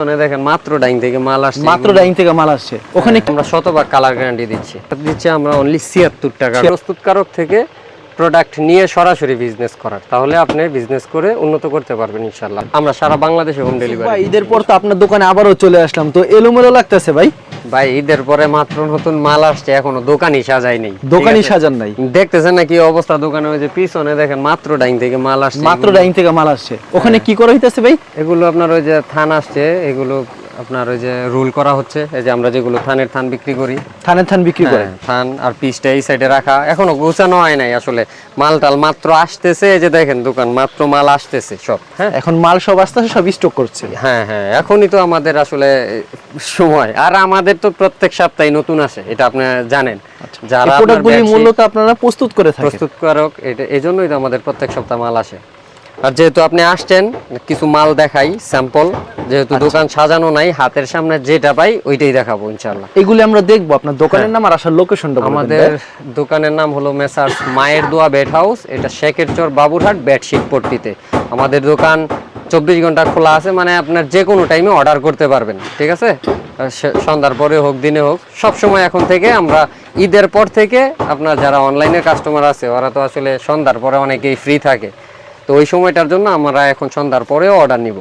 মানে দেখেন মাত্র ডাইং থেকে মাল আসছে। মাত্র ডাইং থেকে মাল আসছে। ওখানে হ্যাঁ, আমরা শতভাগ কালার গ্যারান্টি দিচ্ছি। দিচ্ছি আমরা অনলি ছিয়াত্তর টাকা। প্রস্তুতকারক থেকে প্রোডাক্ট নিয়ে সরাসরি বিজনেস করার। তাহলে আপনি বিজনেস করে উন্নত করতে পারবেন ইনশাল্লাহ আমরা সারা বাংলাদেশে হোম ভাই ডেলিভারি ঈদের পর তো আপনার দোকানে আবারও চলে আসলাম। তো এলোমেলো লাগতেছে ভাই? ভাই ঈদের পরে মাত্র নতুন মাল আসছে এখনও দোকানই সাজাই নাই। দোকানই সাজান নাই? দেখতেছেন না কি অবস্থা দোকানে? ওই যে পিছনে দেখেন মাত্র ডাইং থেকে মাল আসছে। মাত্র ডাইং থেকে মাল আসছে। ওখানে কি করা হইতেছে ভাই? এগুলো আপনার ওই যে থান আসছে এগুলো আপনার ওই যে রুল করা হচ্ছে এই যে আমরা যেগুলো থানের থান বিক্রি করি। থানে থান বিক্রি করে? হ্যাঁ, থান আর পিসটা এই সাইডে রাখা এখনও গোছানো হয় নাই আসলে। মাল টাল মাত্র আসতেছে এই যে দেখেন দোকান মাত্র মাল আসতেছে সব হ্যাঁ? এখন মাল সব আস্তে আস্তে সব স্টক করছে। হ্যাঁ হ্যাঁ এখনই তো আমাদের আসলে সময়। আর আমাদের তো প্রত্যেক সপ্তাহে নতুন আসে এটা আপনি জানেন। আচ্ছা। যারা প্রোডাক্টগুলি মূলত আপনারা প্রস্তুত করে থাকেন। প্রস্তুতকারক এটা এই জন্যই তো আমাদের প্রত্যেক সপ্তাহ মাল আসে। আর যেহেতু আপনি আসছেন কিছু মাল দেখাই স্যাম্পল যেহেতু আচ্ছা। দোকান সাজানো নাই হাতের সামনে যেটা পাই ওইটাই দেখাবো ইনশাল্লাহ এগুলি আমরা দেখব। আপনার দোকানের নাম আর আসার লোকেশনটা আমাদের দোকানের নাম হলো মেসার্স মায়ের দোয়া বেড হাউস এটা শেখের চর বাবুরহাট বেডশিট পট্টিতে। আমাদের দোকান চব্বিশ ঘণ্টা খোলা আছে মানে আপনার যে কোনো টাইমে অর্ডার করতে পারবেন ঠিক আছে? সন্ধ্যার পরে হোক দিনে হোক সব সময় এখন থেকে আমরা ঈদের পর থেকে আপনার যারা অনলাইনের কাস্টমার আছে ওরা তো আসলে সন্ধ্যার পরে অনেকেই ফ্রি থাকে। তো ওই সময়টার জন্য আমরা এখন সন্ধ্যার পরেও অর্ডার নিব।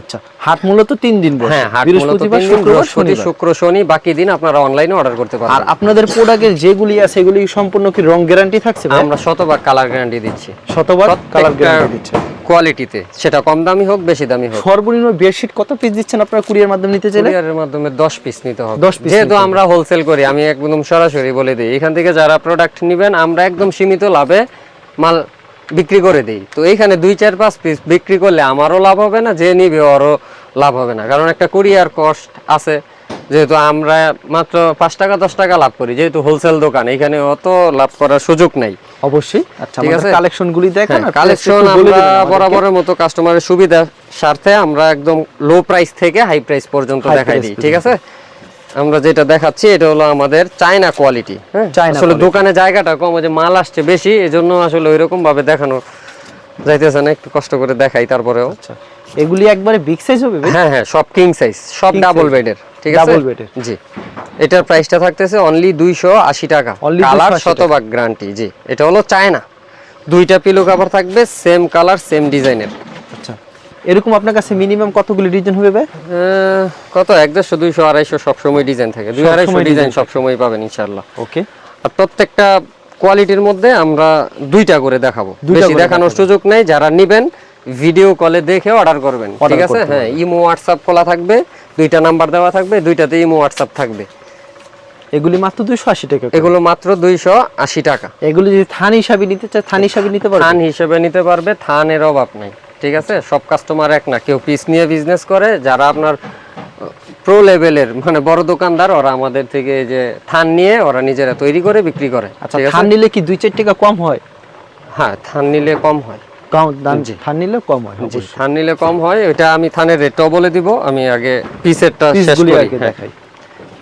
আচ্ছা হাট মূলত তিন দিন হ্যাঁ হাট মূলত বৃহস্পতি শুক্র শনি বাকি দিন আপনারা অনলাইনে অর্ডার করতে আর আপনাদের প্রোডাক্টের যেগুলি আছে এগুলি সম্পূর্ণ কি রং গ্যারান্টি থাকছে আমরা শতভাগ কালার গ্যারান্টি দিচ্ছি। শতবার কালার গ্যারান্টি দিচ্ছে। কোয়ালিটিতে সেটা কম দামি হোক বেশি দামি হোক। সর্বনিম্ন বেডশিট কত পিস দিচ্ছেন আপনারা কুরিয়ার মাধ্যমে নিতে চাইলে? কুরিয়ারের মাধ্যমে 10 পিস নিতে হবে। 10 piece যেহেতু আমরা হোলসেল করি আমি একদম সরাসরি বলে দিই। এখান থেকে যারা প্রোডাক্ট নেবেন আমরা একদম সীমিত লাভে মাল বিক্রি করে দিই। তো এইখানে দুই চার পাঁচ পিস বিক্রি করলে আমারও লাভ হবে না যে নিবে ওরও লাভ হবে না। কারণ একটা কুরিয়ার কস্ট আছে যেহেতু আমরা মাত্র পাঁচ টাকা দশ টাকা লাভ করি যেহেতু হোলসেল দোকান এখানে অত লাভ করার সুযোগ নাই। অবশ্যই। আচ্ছা ঠিক আছে? কালেকশন গুলি দেখেন কালেকশন একটু বলে আমরা বরাবরের মতো কাস্টমারের সুবিধা স্বার্থে আমরা একদম লো প্রাইস থেকে হাই প্রাইস পর্যন্ত দেখাই দিই ঠিক আছে? আমরা যেটা দেখাচ্ছি এটা হলো আমাদের চায়না কোয়ালিটি হ্যাঁ? আসলে দোকানে জায়গাটা কম যে মাল আসছে বেশি এজন্য আসলে ওইরকম ভাবে দেখানো যাইতেছে না একটু কষ্ট করে দেখাই তারপরেও। আচ্ছা। এগুলি একবারে বিগ সাইজ হবে হ্যাঁ হ্যাঁ সব কিং সাইজ সব ডাবল বেডের ঠিক আছে? Bed এর। জি। এটার প্রাইসটা থাকতেছে অনলি দুইশো আশি টাকা। Only colour 280। শতভাগ গ্যারান্টি জি। এটা হলো চায়না। দুইটা পিলো কভার থাকবে সেম কালার সেম ডিজাইনের এরকম আপনার কাছে মিনিমাম কতগুলি ডিজাইন হবে ভাই? কত? এক দেড়শো দুইশো আড়াইশো সবসময় ডিজাইন থাকে। দুই আড়াইশো ডিজাইন সবসময় পাবেন ইনশাল্লাহ ওকে আর প্রত্যেকটা কোয়ালিটির মধ্যে আমরা দুইটা করে দেখাবো। বেশি দেখানোর সুযোগ নেই। যারা নিবেন ভিডিও কলে দেখে অর্ডার করবেন। ঠিক আছে? হ্যাঁ ইমো হোয়াটসঅ্যাপ খোলা থাকবে দুইটা নাম্বার দেওয়া থাকবে দুইটাতে ইমো হোয়াটসঅ্যাপ থাকবে। এগুলি মাত্র দুইশো আশি টাকা এগুলো মাত্র দুইশো আশি টাকা। এগুলি যদি থান হিসাবে নিতে চায় থান হিসাবে নিতে পারবে? থান হিসেবে নিতে পারবে থানের অভাব নাই। ঠিক আছে? সব কাস্টমার এক না। কেউ পিস নিয়ে বিজনেস করে যারা আপনার প্রো লেভেলের মানে বড় দোকানদার ওরা আমাদের থেকে যে থান নিয়ে ওরা নিজেরা তৈরি করে বিক্রি করে। আচ্ছা থান নিলে কি দুই চার টাকা কম হয়? হ্যাঁ থান নিলে কম হয়। কম দাম। থান নিলে কম হয় জি থান নিলে কম হয়। ওইটা আমি থানের রেটটাও বলে দিব। আমি আগে পিসেরটা শেষ করি। হ্যাঁ। দেখাই।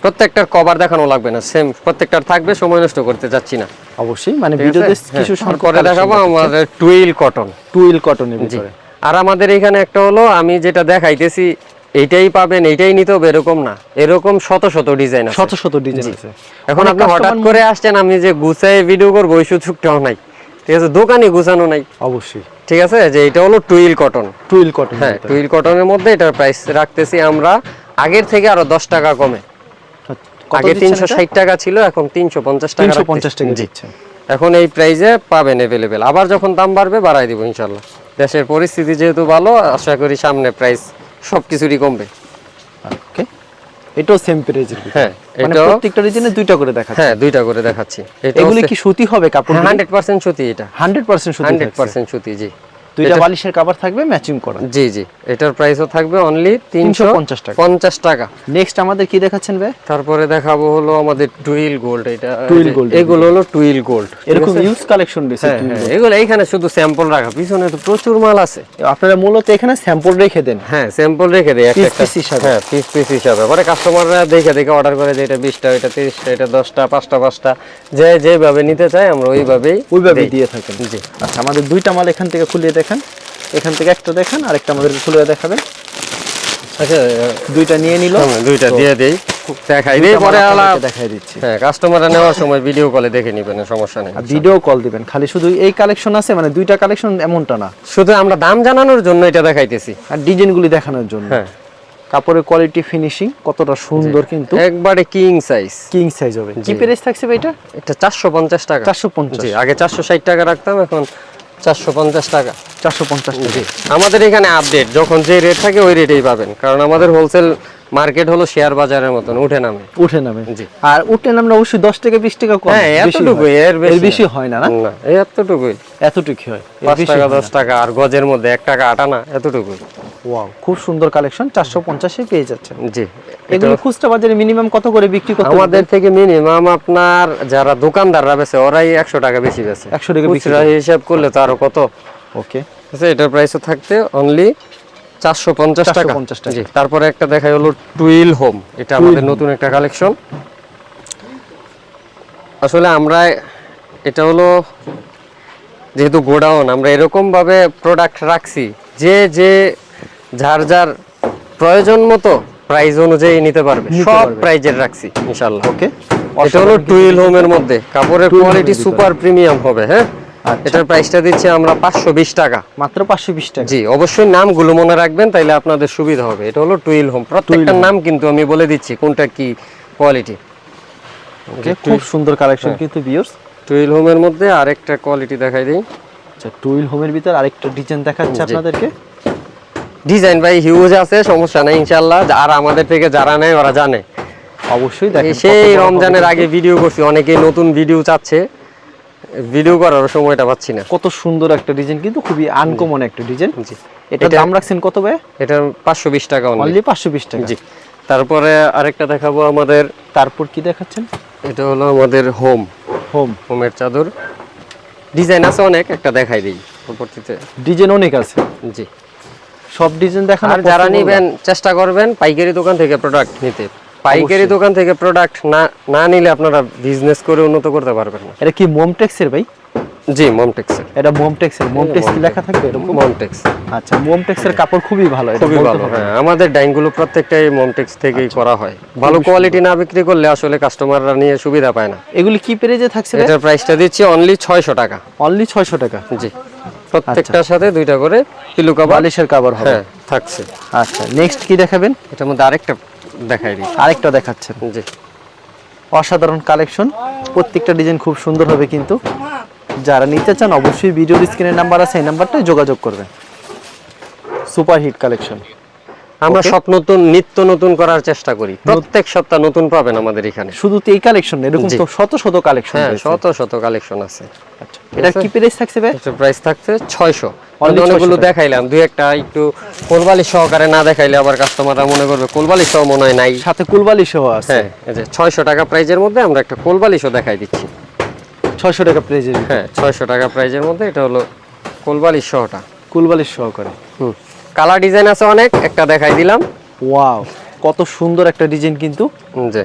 প্রত্যেকটার কভার দেখানো লাগবে না। সেম প্রত্যেকটার থাকবে সময় নষ্ট করতে যাচ্ছি না। অবশ্যই মানে ভিডিওতে হ্যাঁ, কিছু পরে দেখাবো আমাদের টুইল কটন টুইল কটনের ভিতরে। আর আমাদের এখানে একটা হলো আমি যেটা দেখাইতেছি এইটাই পাবেন এইটাই নিতে হবে এরকম না। এরকম শত শত ডিজাইন শত শত ডিজাইন আছে। এখন আপনি হঠাৎ করে আসছেন আমি যে গুছাই ভিডিও করব ওই সুযোগটাও নাই। ঠিক আছে দোকানে গুছানো নাই। অবশ্যই। ঠিক আছে যে এটা হলো টুইল কটন। টুইল কটন হ্যাঁ টুইল কটনের মধ্যে এটার প্রাইস রাখতেছি আমরা আগের থেকে আরও দশ টাকা কমে। আগে তিনশো ষাট টাকা ছিল এখন তিনশো পঞ্চাশ টাকা। পঞ্চাশ টাকা জি। এখন এই প্রাইজে পাবেন অ্যাভেলেবেল আবার যখন দাম বাড়বে বাড়াই দিব ইনশাল্লাহ দেশের পরিস্থিতি যেহেতু ভালো আশা করি সামনে প্রাইস সব কিছুরই কমবে। ওকে এটাও সেম প্রাইজের হ্যাঁ এটা এটাও প্রত্যেকটা রিজনে দুইটা করে দেখাচ্ছি। হ্যাঁ দুইটা করে দেখাচ্ছি। এগুলো কি সুতি হবে কাপড় হান্ড্রেড পার্সেন্ট সুতি এটা। হান্ড্রেড পার্সেন্ট সুতি হান্ড্রেড থাকছে। পার্সেন্ট সুতি জি। দুইটা বালিশের কভার থাকবে ম্যাচিং করা। জি জি। এটার প্রাইসও থাকবে অনলি 350 টাকা। পঞ্চাশ টাকা। নেক্সট আমাদের কি দেখাচ্ছেন ভাই? তারপরে দেখাবো হলো আমাদের টুইল গোল্ড এটা টুইল gold। এগুলো হলো টুইল গোল্ড এরকম ইউজ কালেকশন হ্যাঁ হ্যাঁ এগুলো এইখানে শুধু স্যাম্পল রাখা পিছনে তো প্রচুর মাল আছে। আপনারা মূলত এখানে স্যাম্পল রেখে দেন। হ্যাঁ স্যাম্পল রেখে দেয় একটা। piece হিসাবে। হ্যাঁ পিস পিস হিসাবে। পরে কাস্টমাররা দেখে দেখে অর্ডার করে যে এটা বিশটা এটা তিরিশটা এটা দশটা পাঁচটা পাঁচটা। যে যেভাবে নিতে চায় আমরা ওইভাবেই ওইভাবে দিয়ে থাকেন। জি। আচ্ছা আমাদের দুইটা মাল এখান থেকে খুলিয়ে দেখেন। এখান থেকে একটা দেখান আরেকটা আমাদের খুলে দেখাবেন। আচ্ছা দুইটা নিয়ে নিল। দুইটা দিয়ে দেই। দেখাই দুইটা দিই পরে আলাপ দেখাই দিচ্ছি। হ্যাঁ কাস্টমাররা নেওয়ার সময় ভিডিও কলে দেখে নিবেন সমস্যা নেই। ভিডিও কল দিবেন খালি শুধু এই কালেকশন আছে? মানে দুইটা কালেকশন এমনটা না। শুধু আমরা দাম জানানোর জন্য এটা দেখাইতেছি। আর ডিজাইনগুলি দেখানোর জন্য। হ্যাঁ। কাপড়ের কোয়ালিটি ফিনিশিং কতটা সুন্দর কিন্তু। একবারে কিং সাইজ কিং সাইজ হবে। কি জি। প্রাইস থাকছে ভাই এটা? এটা চারশো পঞ্চাশ টাকা। 450 জি আগে চারশো ষাট টাকা রাখতাম এখন চারশো পঞ্চাশ টাকা। চারশো পঞ্চাশ জি। আমাদের এখানে আপডেট যখন যে রেট থাকে ওই রেটেই পাবেন। কারণ আমাদের হোলসেল মার্কেট হলো শেয়ার বাজারের মতন উঠে নামে। উঠে নামে। আর উঠে নামলে অবশ্যই দশ টাকা বিশ টাকা কম। হ্যাঁ এতটুকুই। এর বেশি হয় না না? এতটুকুই। এতটুকু হয় পাঁচ টাকা দশ টাকা আর গজের মধ্যে এক টাকা আটানা এতটুকুই। ওয়াও খুব সুন্দর কালেকশন চারশো পঞ্চাশে পেয়ে যাচ্ছেন। জি এগুলো খুচরা বাজারে মিনিমাম কত করে বিক্রি করতে আমাদের থেকে মিনিমাম আপনার যারা দোকানদাররা বেছে ওরাই একশো টাকা বেশি বেছে 100 টাকা বিক্রি খুচরা হিসাব করলে তো আরও কত? ওকে। আছে এটার প্রাইসও থাকতে অনলি চারশো পঞ্চাশ টাকা। 450 টাকা। জি তারপরে একটা দেখাই হলো টুইল হোম। এটা আমাদের নতুন একটা কালেকশন। আসলে আমরা এটা হলো যেহেতু গোডাউন আমরা এরকম ভাবে প্রোডাক্ট রাখছি যে যে যার যার প্রয়োজন মতো প্রাইস অনুযায়ী নিতে পারবে সব। প্রাইজের রাখছি ইনশাল্লাহ ওকে। এটা হলো টুইল হোমের মধ্যে। কাপড়ের কোয়ালিটি সুপার প্রিমিয়াম হবে হ্যাঁ। এটার প্রাইসটা দিচ্ছি আমরা পাঁচশো বিশ টাকা। মাত্র পাঁচশো বিশ টাকা। জি অবশ্যই নামগুলো মনে রাখবেন তাইলে আপনাদের সুবিধা হবে। এটা হলো টুইল হোম। প্রত্যেকটার নাম কিন্তু আমি বলে দিচ্ছি কোনটা কি কোয়ালিটি খুব সুন্দর কালেকশন হ্যাঁ। কিন্তু বিয়র্স টুইল হোমের মধ্যে আরেকটা কোয়ালিটি দেখাই দিই। আচ্ছা টুইল হোমের ভিতর আরেকটা ডিজাইন দেখাচ্ছে আপনাদেরকে। ডিজাইন ভাই হিউজ আছে সমস্যা নাই ইনশাল্লাহ আর আমাদের থেকে যারা নেয় ওরা জানে। অবশ্যই দেখেন সেই রমজানের আগে ভিডিও করছি অনেকেই নতুন ভিডিও চাচ্ছে। ভিডিও করার সময়টা পাচ্ছি না। কত সুন্দর একটা ডিজাইন কিন্তু খুবই আনকমন একটা ডিজাইন জি। এটা দাম রাখছেন কত ভাই? এটা পাঁচশো বিশ টাকা only। অনলি পাঁচশো বিশ টাকা। জি। তারপরে আরেকটা দেখাবো আমাদের তারপর কি দেখাচ্ছেন? এটা হলো আমাদের হোম হোম হোমের চাদর। ডিজাইন আছে অনেক একটা দেখাই দিই পরবর্তীতে। ডিজাইন অনেক আছে। জি। সব ডিজাইন দেখানো আর যারা নিবেন চেষ্টা করবেন পাইকারি দোকান থেকে প্রোডাক্ট নিতে। পাইকারি দোকান থেকে প্রোডাক্ট না না নিলে আপনারা বিজনেস করে উন্নত করতে পারবেন না। এটা কি মোমটেক্সের ভাই? জি মমটেক্সের এটা মোমটেক্স কি লেখা থাকবে এরকম? মমটেক্স আচ্ছা মোমটেক্সের কাপড় খুবই ভালো এটা খুবই ভালো হ্যাঁ। আমাদের ডাইনগুলো প্রত্যেকটাই মমটেক্স থেকেই করা হয়। ভালো কোয়ালিটি না বিক্রি করলে আসলে কাস্টমাররা নিয়ে সুবিধা পায় না। এগুলি কি পেরেজে থাকছে এটার প্রাইসটা দিচ্ছি অনলি ছয়শো টাকা। অনলি ছয়শো টাকা? জি। প্রত্যেকটার সাথে দুইটা করে পিলু কাবার বালিশের কাভার হবে। হ্যাঁ থাকছে। আচ্ছা নেক্সট কি দেখাবেন? এটার মধ্যে আরেকটা দেখাই দিই। আরেকটা দেখাচ্ছেন জি। অসাধারণ কালেকশন। প্রত্যেকটা ডিজাইন খুব সুন্দর হবে কিন্তু। যারা নিতে চান অবশ্যই ভিডিওর স্ক্রিনের নাম্বার আছে এই নাম্বারটায় যোগাযোগ করবেন। Super hit collection. আমরা সব নতুন নিত্য নতুন করার চেষ্টা করি। প্রত্যেক সপ্তাহ নতুন পাবেন আমাদের এখানে। শুধু তো এই কালেকশন এরকম তো শত শত কালেকশন হ্যাঁ শত শত কালেকশন আছে। আচ্ছা এটা কি প্রাইস থাকছে প্রাইস থাকছে ছয়শো। 600 অনেকগুলো দেখাইলাম দুই একটা একটু কোলবালি সহকারে না দেখাইলে আবার কাস্টমাররা মনে করবে কোলবালি সহ মনে হয় নাই। সাথে কুলবালি সহ আছে। হ্যাঁ এই যে ছয়শো টাকা প্রাইজের মধ্যে আমরা একটা কোলবালি সহ দেখাই দিচ্ছি। ছয়শো টাকা প্রাইজের হ্যাঁ ছয়শো টাকা প্রাইজের মধ্যে এটা হলো কোলবালি সহটা। কুলবালি সহ করে হুম কালার ডিজাইন আছে অনেক একটা দেখাই দিলাম। ওয়াও কত সুন্দর একটা ডিজাইন কিন্তু।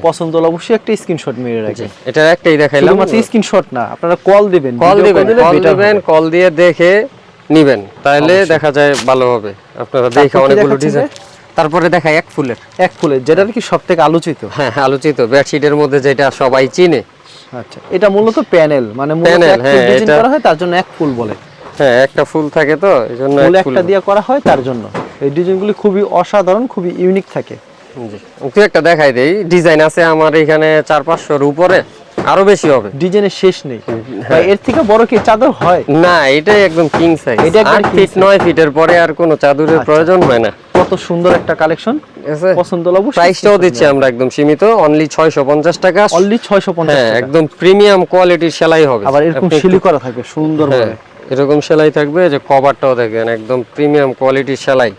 পছন্দ হলে অবশ্যই একটা স্ক্রিনশট মেরে রাখবেন। এটার একটাই দেখাইলাম। শুধুমাত্র স্ক্রিনশট না আপনারা কল দিবেন কল দিবেন কল দিবেন কল দিয়ে দেখে নিবেন তাহলে দেখা যায় ভালো হবে। আপনারা দেখে অনেকগুলো ডিজাইন তারপরে দেখাই এক ফুলের। এক ফুলের যেটা কি সব থেকে আলোচিত। হ্যাঁ আলোচিত। বেডশিটের মধ্যে যেটা সবাই চিনে। আচ্ছা এটা মূলত প্যানেল মানে Panel, হ্যাঁ, এটা- করা হয় তার জন্য এক ফুল বলে। হ্যাঁ একটা ফুল থাকে তো এই জন্য ফুল একটা দিয়ে করা হয় তার জন্য। এই ডিজাইনগুলি খুবই অসাধারণ খুবই ইউনিক থাকে। জি। একটা দেখাই দেই। ডিজাইন আছে আমার এখানে চার পাঁচশোর উপরে। আরও বেশি হবে। ডিজাইনের শেষ নেই। হ্যাঁ। ভাই, এর থেকে বড় কি চাদর হয়? না এটাই একদম কিং সাইজ এটা king ফিট size। আচ্ছা। নয় ফিটের পরে আর কোনো চাদরের প্রয়োজন হয় না। কত সুন্দর একটা কালেকশন পছন্দ হলে প্রাইসটাও দিচ্ছি আমরা একদম সীমিত অনলি ছয়শো পঞ্চাশ টাকা। অনলি ছয়শো পঞ্চাশ হ্যাঁ একদম প্রিমিয়াম কোয়ালিটির সেলাই হবে। আবার এরকম শিলি করা থাকবে সুন্দর হ্যাঁ এরকম সেলাই থাকবে যে কভারটাও দেখবেন একদম প্রিমিয়াম কোয়ালিটির সেলাই।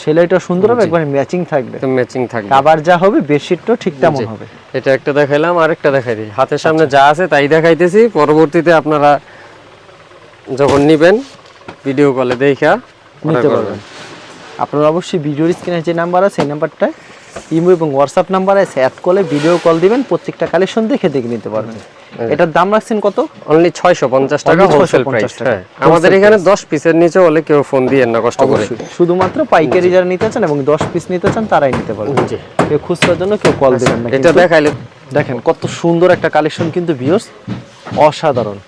সেলাইটা সুন্দর হবে একবার ম্যাচিং থাকবে। তো ম্যাচিং থাকবে। আবার যা হবে বেডশিটটাও ঠিক তেমন হবে। এটা একটা দেখাইলাম আরেকটা দেখাই দিই। হাতের সামনে আচ্ছা। যা আছে তাই দেখাইতেছি। পরবর্তীতে আপনারা যখন নেবেন ভিডিও কলে দেখা নিতে পারবেন। আপনারা অবশ্যই ভিডিওর স্ক্রিনে যে নাম্বার আছে সেই নাম্বারটায় ইমো এবং হোয়াটসঅ্যাপ নাম্বার আছে অ্যাড কলে ভিডিও কল দিবেন প্রত্যেকটা কালেকশন দেখে দেখে নিতে পারবেন। এটার দাম রাখছেন কত? অনলি ছয়শো পঞ্চাশ টাকা হোলসেল প্রাইস হ্যাঁ আমাদের এখানে দশ পিসের নিচে হলে কেউ ফোন দিয়ে না কষ্ট করে। শুধুমাত্র পাইকারি যারা নিতে চান এবং দশ পিস নিতে চান তারাই নিতে পারবেন। জি। কেউ খুচরার জন্য কেউ কল দেবেন না। এটা দেখাইলে দেখেন কত সুন্দর একটা কালেকশন কিন্তু ভিউস অসাধারণ।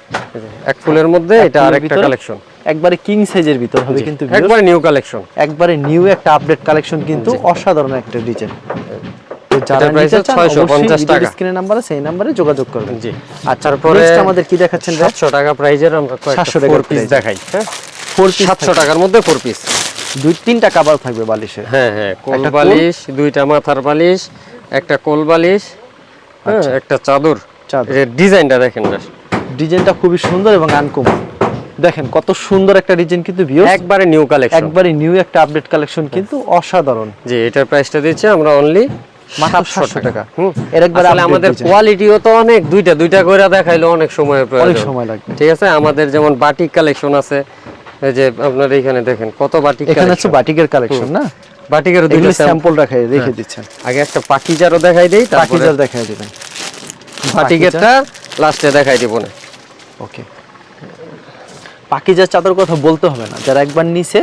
এক ফুলের মধ্যে এটা আরেকটা কালেকশন একবারে কিং সাইজের ভিতর হবে কিন্তু। একবার নিউ কালেকশন একবারে নিউ একটা আপডেট কালেকশন কিন্তু অসাধারণ একটা ডিজাইন যারা এটার নিতে চান 650 টাকা। নাম্বার সেই নাম্বারে যোগাযোগ করবেন। জি। আচ্ছা তারপরে আমাদের কি দেখাচ্ছেন টাকা প্রাইজের আমরা 700 টাকার পিস দেখাই হ্যাঁ? পিস টাকার মধ্যে পিস দুই তিনটা থাকবে বালিশের। হ্যাঁ হ্যাঁ কোল বালিশ দুইটা মাথার বালিশ একটা কোল বালিশ হ্যাঁ একটা চাদর। চাদর। ডিজাইনটা দেখেন just। ডিজাইনটা খুবই সুন্দর এবং আনকমন দেখেন কত সুন্দর একটা ডিজাইন কিন্তু ভিউ একবারে নিউ কালেকশন একবারে নিউ একটা আপডেট কালেকশন কিন্তু অসাধারণ। যে এটার প্রাইসটা দিচ্ছি আমরা অনলি মাত্র 700 700 টাকা। হুম। এর একবারে আসলে আমাদের কোয়ালিটিও তো অনেক দুইটা দুইটা করে দেখাইলো অনেক সময় অনেক সময় লাগবে। ঠিক আছে? আমাদের যেমন বাটিক কালেকশন আছে এই যে আপনার এখানে দেখেন কত বাটিক এখানে হচ্ছে বাটিকের কালেকশন না? বাটিকের দুইটা স্যাম্পল স্যাম্পল রাখে দিচ্ছেন। আগে একটা পাকিজারও দেখাই দেই তারপরে পাকিজার দেখাই দিবেন। বাটিকেরটা লাস্টে দেখাই দিব না। ওকে পাকিজার চাদর কথা বলতে হবে না। যারা একবার নিছে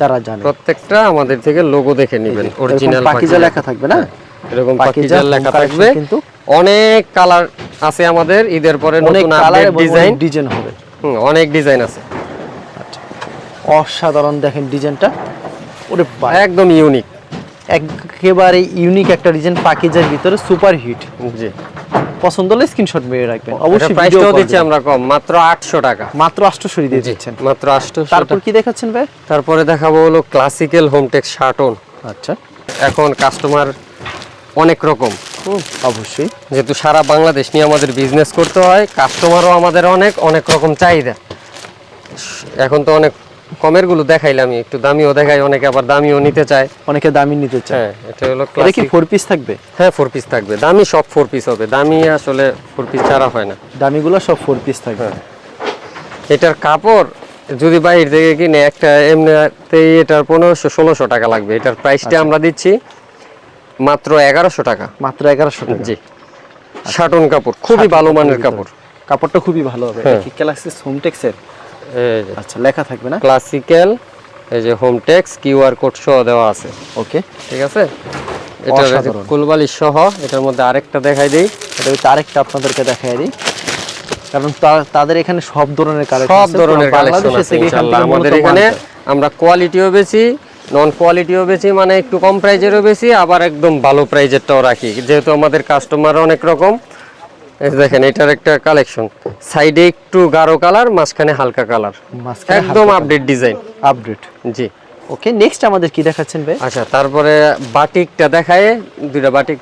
তারা জানে। প্রত্যেকটা আমাদের থেকে লোগো দেখে নেবেন অরিজিনাল পাকিজা লেখা থাকবে না? এরকম পাকিজা পাকিজার লেখা থাকবে। কিন্তু অনেক কালার আছে আমাদের ঈদের পরে নতুন আপডেট ডিজাইন ডিজাইন হবে। অনেক ডিজাইন আছে। অসাধারণ দেখেন ডিজাইনটা ওরে একদম ইউনিক একেবারে ইউনিক একটা ডিজাইন পাকিজার ভিতরে সুপার হিট জি। পছন্দ হলে স্ক্রিনশট মেরে রাখবেন। অবশ্যই প্রাইসটাও দিচ্ছি আমরা কম মাত্র আটশো টাকা। মাত্র 800 দিয়ে দিচ্ছেন। মাত্র আটশো তারপর কি দেখাচ্ছেন ভাই? তারপরে দেখাবো হলো ক্লাসিক্যাল হোমটেক শার্টন আচ্ছা। এখন কাস্টমার অনেক রকম। অবশ্যই। যেহেতু সারা বাংলাদেশ নিয়ে আমাদের বিজনেস করতে হয় কাস্টমারও আমাদের অনেক অনেক রকম চাহিদা। এখন তো অনেক কমেরগুলো দেখাইলাম আমি একটু দামিও দেখাই অনেকে আবার দামিও নিতে চায়। অনেকে দামি নিতে চায়। হ্যাঁ এটা হলো এটা কি। ফোর পিস থাকবে? হ্যাঁ ফোর পিস থাকবে। দামি সব ফোর পিস হবে। দামি আসলে ফোর পিস ছাড়া হয় না। দামিগুলো সব ফোর পিস থাকবে। হ্যাঁ। এটার কাপড় যদি বাইরে থেকে কিনে একটা এমনিতেই এটার পনেরোশো ষোলোশো টাকা লাগবে। এটার প্রাইসটা আমরা দিচ্ছি মাত্র এগারোশো টাকা। মাত্র এগারোশো টাকা। জি। শাটন কাপড় খুবই ভালো মানের কাপড়। কাপড়টা খুবই ভালো হবে। কি ক্লাসিস হোমটেক্সের আচ্ছা লেখা থাকবে না? ক্লাসিক্যাল এই যে হোম টেক্স কিউআর কোড সহ দেওয়া আছে। ওকে। ঠিক আছে? এটা। কুলবালিশ সহ এটার মধ্যে আরেকটা দেখাই দেই। এটা হচ্ছে আরেকটা আপনাদেরকে দেখাই দিই। কারণ তাদের এখানে সব ধরনের কালেকশন সব ধরনের কালেকশন আছে ইনশাআল্লাহ। আমাদের এখানে আমরা কোয়ালিটিও বেশি নন কোয়ালিটিও বেশি মানে একটু কম প্রাইজেরও বেশি আবার একদম ভালো প্রাইজেরটাও রাখি। যেহেতু আমাদের কাস্টমার অনেক রকম এই দেখেন এটার একটা কালেকশন সাইডে একটু গাঢ় কালার মাঝখানে হালকা কালার একদম আপডেট ডিজাইন আপডেট জি। ওকে নেক্সট আমাদের কি দেখাচ্ছেন ভাই? আচ্ছা তারপরে বাটিকটা দেখায় দুইটা বাটিক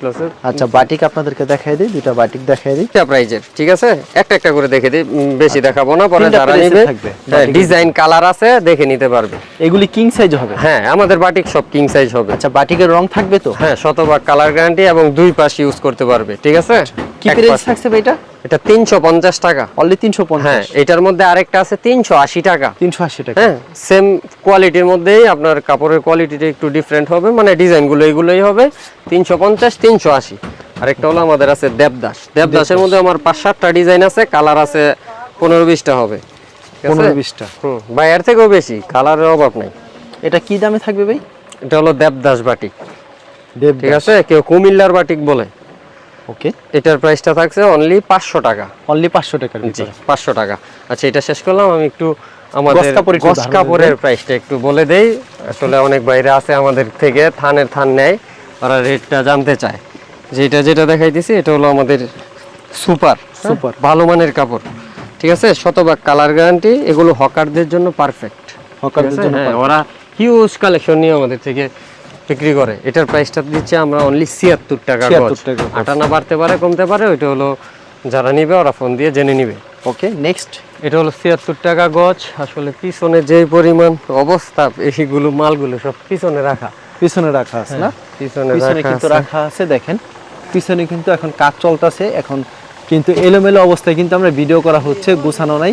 আচ্ছা বাটিক আপনাদেরকে দিই দুইটা বাটিক দিই। একটা প্রাইজের ঠিক আছে? একটা একটা করে দেখে দিই বেশি দেখাবো না পরে যারা নিবে থাকবে, হ্যাঁ। ডিজাইন কালার আছে দেখে নিতে পারবে। এগুলি কিং সাইজ হবে? হ্যাঁ আমাদের বাটিক সব কিং সাইজ হবে। আচ্ছা বাটিকের রং থাকবে তো? হ্যাঁ শতভাগ কালার গ্যারান্টি এবং দুই পাশ ইউজ করতে পারবে ঠিক আছে? কি প্রাইস থাকছে ভাই এটা? এটা তিনশো পঞ্চাশ টাকা। অনলি তিনশো হ্যাঁ এটার মধ্যে আরেকটা আছে তিনশো আশি টাকা। তিনশো আশি টাকা। হ্যাঁ সেম কোয়ালিটির মধ্যেই আপনার কাপড়ের কোয়ালিটিটা একটু ডিফারেন্ট হবে মানে ডিজাইনগুলো এগুলোই হবে। তিনশো পঞ্চাশ তিনশো আশি। আরেকটা হলো আমাদের আছে দেবদাস। দেবদাসের মধ্যে আমার পাঁচ সাতটা ডিজাইন আছে কালার আছে পনেরো বিশটা হবে। ঠিক আছে? পনেরো বিশটা। হুম বাইরের থেকেও বেশি কালারের অভাব নাই। এটা কি দামে থাকবে ভাই? এটা হলো দেবদাস বাটিক। দেব ঠিক আছে? কেউ কুমিল্লার বাটিক বলে। ওকে এটার প্রাইসটা থাকছে অনলি পাঁচশো টাকা। অনলি পাঁচশো টাকার ভিতরে। পাঁচশো টাকা। আচ্ছা এটা শেষ করলাম। আমি একটু আমাদের গস কাপড়ের প্রাইসটা একটু বলে দেই। আসলে অনেক বাইরে আছে আমাদের থেকে থানের থান নেয়। ওরা রেটটা জানতে চায়। যেটা যেটা দেখাইতেছি এটা হলো আমাদের সুপার Super। ভালো মানের কাপড়। ঠিক আছে? শতভাগ কালার গ্যারান্টি এগুলো হকারদের জন্য পারফেক্ট হকারদের জন্য হ্যাঁ ওরা হিউজ কালেকশন নিয়ে আমাদের থেকে বিক্রি করে। এটার প্রাইসটা দিচ্ছে আমরা অনলি ছিয়াত্তর টাকা 76 গজ টাকা গজ। আটানা বাড়তে পারে কমতে পারে ওইটা হলো যারা নিবে ওরা ফোন দিয়ে জেনে নিবে। ওকে নেক্সট এটা হলো ছিয়াত্তর টাকা গজ। আসলে পিছনে যেই পরিমাণ অবস্থা এইগুলো মালগুলো সব পিছনে রাখা। পিছনে রাখা আছে না? পিছনে কিন্তু আছে। রাখা আছে দেখেন। পিছনে কিন্তু এখন কাজ চলতেছে এখন কিন্তু এলোমেলো অবস্থায় কিন্তু আমরা ভিডিও করা হচ্ছে গোছানো নাই।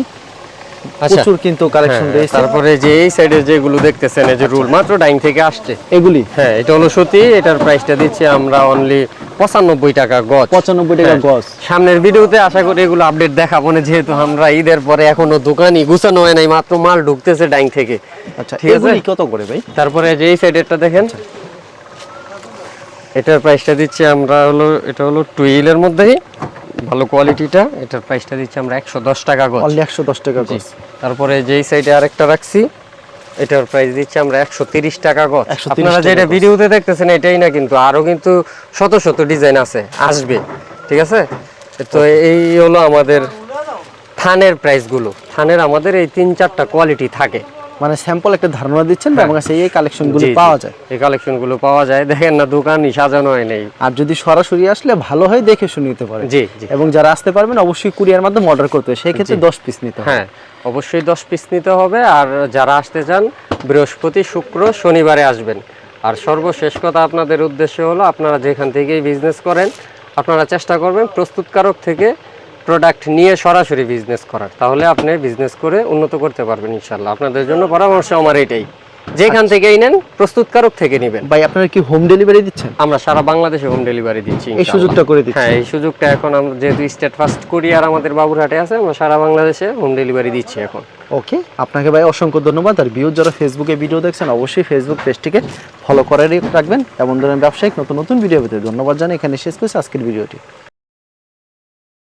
প্রচুর কিন্তু কালেকশন হ্যাঁ, রয়েছে। তারপরে যে এই সাইডে যেগুলো দেখতেছেন এই যে রুল মাত্র ডাইং থেকে আসছে। এগুলি? হ্যাঁ এটা হলো সত্যি এটার প্রাইসটা দিচ্ছি আমরা অনলি পঁচানব্বই টাকা গজ। পঁচানব্বই টাকা হ্যাঁ। গজ। সামনের ভিডিওতে আশা করি এগুলো আপডেট দেখাবো না যেহেতু আমরা ঈদের পরে এখনও দোকানই গুছানো হয় নাই মাত্র মাল ঢুকতেছে ডাইং থেকে। আচ্ছা ঠিক আছে? কত করে ভাই? তারপরে যে এই সাইডেরটা দেখেন। এটার প্রাইসটা দিচ্ছি আমরা হলো এটা হলো টুইলের মধ্যেই। ভালো কোয়ালিটিটা এটার প্রাইসটা দিচ্ছি আমরা একশো দশ টাকা গজ। অনলি একশো দশ টাকা। গজ। তারপরে যেই সাইডে আরেকটা রাখছি এটার প্রাইস দিচ্ছি আমরা একশো তিরিশ টাকা গজ। 130 আপনারা যেটা। ভিডিওতে দেখতেছেন এটাই না কিন্তু আরও কিন্তু শত শত ডিজাইন আছে আসবে। ঠিক আছে? তো এই হলো আমাদের থানের প্রাইসগুলো থানের আমাদের এই তিন চারটা কোয়ালিটি থাকে। মানে স্যাম্পল একটা ধারণা দিচ্ছেন যে আমার কাছে এই কালেকশনগুলো জি, জি। পাওয়া যায়? এই কালেকশনগুলো পাওয়া যায়। দেখেন না দোকানই সাজানো হয় নেই। আর যদি সরাসরি আসলে ভালো হয় দেখে শুনে নিতে পারেন। জি এবং যারা আসতে পারবেন অবশ্যই কুরিয়ার মাধ্যমে অর্ডার করতে হবে সেই ক্ষেত্রে দশ পিস নিতে হবে। হ্যাঁ অবশ্যই দশ পিস নিতে হবে। আর যারা আসতে চান বৃহস্পতি শুক্র শনিবারে আসবেন। আর সর্বশেষ কথা আপনাদের উদ্দেশ্য হলো আপনারা যেখান থেকেই বিজনেস করেন আপনারা চেষ্টা করবেন প্রস্তুতকারক থেকে প্রোডাক্ট নিয়ে সরাসরি বিজনেস করার তাহলে আপনি বিজনেস করে উন্নত করতে পারবেন ইনশাল্লাহ আপনাদের জন্য পরামর্শ আমার এটাই। যেখান থেকেই নেন প্রস্তুতকারক থেকে নেবেন। ভাই আপনারা কি হোম ডেলিভারি দিচ্ছেন? আমরা সারা বাংলাদেশে হোম ডেলিভারি দিচ্ছি এই সুযোগটা করে দিচ্ছেন হ্যাঁ এই সুযোগটা এখন আমরা যেহেতু স্টেট ফার্স্ট কুরিয়ার আমাদের বাবুরহাটে আছে আমরা সারা বাংলাদেশে হোম ডেলিভারি দিচ্ছি এখন। ওকে আপনাকে ভাই অসংখ্য ধন্যবাদ। আর ভিউ যারা ফেসবুকে ভিডিও দেখছেন অবশ্যই ফেসবুক পেজটিকে ফলো করে রাখবেন। এমন ধরনের ব্যবসায়িক নতুন নতুন ভিডিও পেতে ধন্যবাদ জানাই। এখানে শেষ করছি আজকের ভিডিওটি